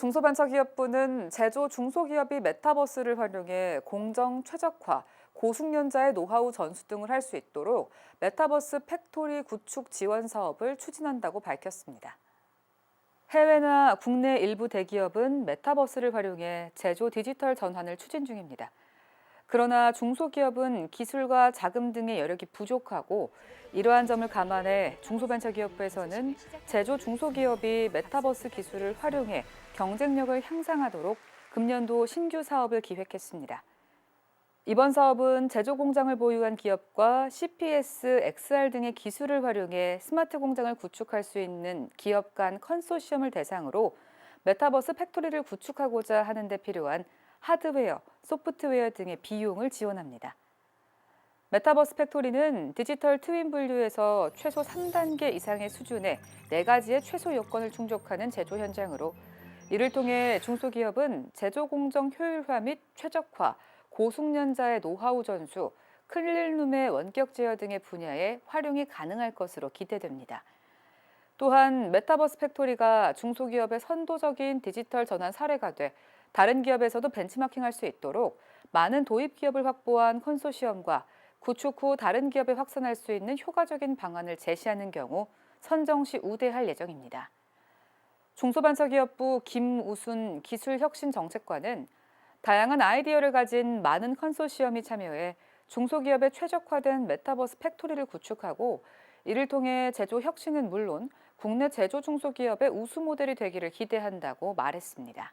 중소벤처기업부는 제조 중소기업이 메타버스를 활용해 공정 최적화, 고숙련자의 노하우 전수 등을 할 수 있도록 메타버스 팩토리 구축 지원 사업을 추진한다고 밝혔습니다. 해외나 국내 일부 대기업은 메타버스를 활용해 제조 디지털 전환을 추진 중입니다. 그러나 중소기업은 기술과 자금 등의 여력이 부족하고 이러한 점을 감안해 중소벤처기업부에서는 제조 중소기업이 메타버스 기술을 활용해 경쟁력을 향상하도록 금년도 신규 사업을 기획했습니다. 이번 사업은 제조 공장을 보유한 기업과 CPS, XR 등의 기술을 활용해 스마트 공장을 구축할 수 있는 기업 간 컨소시엄을 대상으로 메타버스 팩토리를 구축하고자 하는 데 필요한 하드웨어, 소프트웨어 등의 비용을 지원합니다. 메타버스 팩토리는 디지털 트윈 분류에서 최소 3단계 이상의 수준의 네 가지의 최소 요건을 충족하는 제조 현장으로 이를 통해 중소기업은 제조 공정 효율화 및 최적화, 고숙련자의 노하우 전수, 클린룸의 원격 제어 등의 분야에 활용이 가능할 것으로 기대됩니다. 또한 메타버스 팩토리가 중소기업의 선도적인 디지털 전환 사례가 돼 다른 기업에서도 벤치마킹할 수 있도록 많은 도입 기업을 확보한 컨소시엄과 구축 후 다른 기업에 확산할 수 있는 효과적인 방안을 제시하는 경우 선정 시 우대할 예정입니다. 중소벤처기업부 김우순 기술혁신정책관은 다양한 아이디어를 가진 많은 컨소시엄이 참여해 중소기업의 최적화된 메타버스 팩토리를 구축하고 이를 통해 제조 혁신은 물론 국내 제조 중소기업의 우수 모델이 되기를 기대한다고 말했습니다.